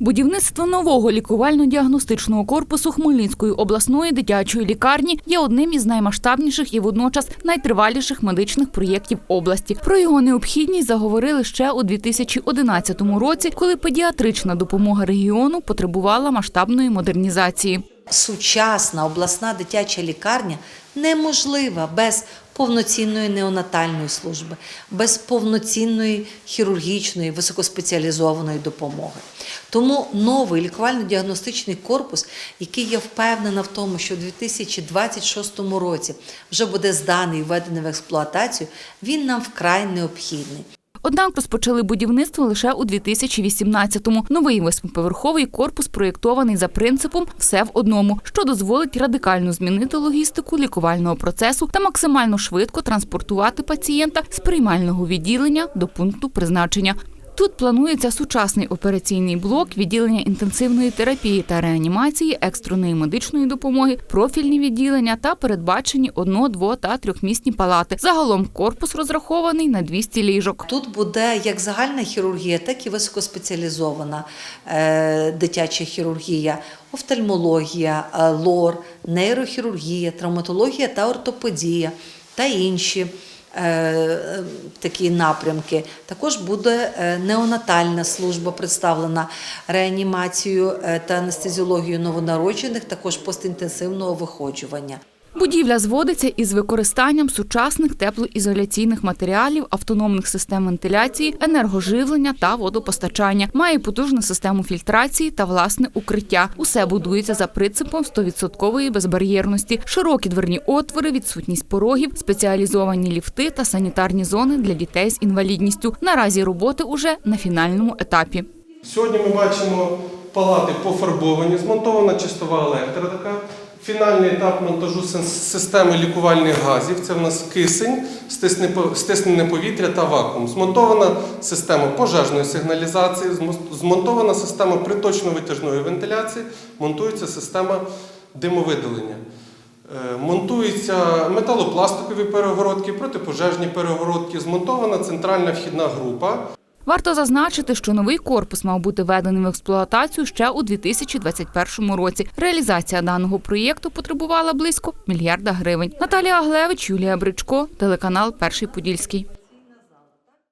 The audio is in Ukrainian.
Будівництво нового лікувально-діагностичного корпусу Хмельницької обласної дитячої лікарні є одним із наймасштабніших і водночас найтриваліших медичних проєктів області. Про його необхідність заговорили ще у 2011 році, коли педіатрична допомога регіону потребувала масштабної модернізації. Сучасна обласна дитяча лікарня неможлива без повноцінної неонатальної служби, без повноцінної хірургічної високоспеціалізованої допомоги. Тому новий лікувально-діагностичний корпус, який я впевнена в тому, що у 2026 році вже буде зданий і введений в експлуатацію, він нам вкрай необхідний. Однак розпочали будівництво лише у 2018-му. Новий восьмиповерховий корпус проєктований за принципом все в одному, що дозволить радикально змінити логістику лікувального процесу та максимально швидко транспортувати пацієнта з приймального відділення до пункту призначення. Тут планується сучасний операційний блок, відділення інтенсивної терапії та реанімації, екстреної медичної допомоги, профільні відділення та передбачені одно, дво та трьохмісні палати. Загалом корпус розрахований на 200 ліжок. Тут буде як загальна хірургія, так і високоспеціалізована е, дитяча хірургія, офтальмологія, е, лор, нейрохірургія, травматологія та ортопедія та інші. Е, Такі напрямки також буде е, неонатальна служба представлена реанімацією е, та анестезіологією новонароджених, також постінтенсивного виходжування. Будівля зводиться із використанням сучасних теплоізоляційних матеріалів, автономних систем вентиляції, енергоживлення та водопостачання. Має потужну систему фільтрації та власне укриття. Усе будується за принципом 100% безбар'єрності, широкі дверні отвори, відсутність порогів, спеціалізовані ліфти та санітарні зони для дітей з інвалідністю. Наразі роботи уже на фінальному етапі. Сьогодні ми бачимо палати пофарбовані, змонтована чистова електрика. Фінальний етап монтажу системи лікувальних газів. Це в нас кисень, стиснене повітря та вакуум. Змонтована система пожежної сигналізації, змонтована система приточно-витяжної вентиляції, монтується система димовидалення. Е, Монтуються металопластикові перегородки, протипожежні перегородки, змонтована центральна вхідна група. Варто зазначити, що новий корпус мав бути введений в експлуатацію ще у 2021 році. Реалізація даного проєкту потребувала близько мільярда гривень. Наталія Аглевич, Юлія Бричко, телеканал Перший Подільський.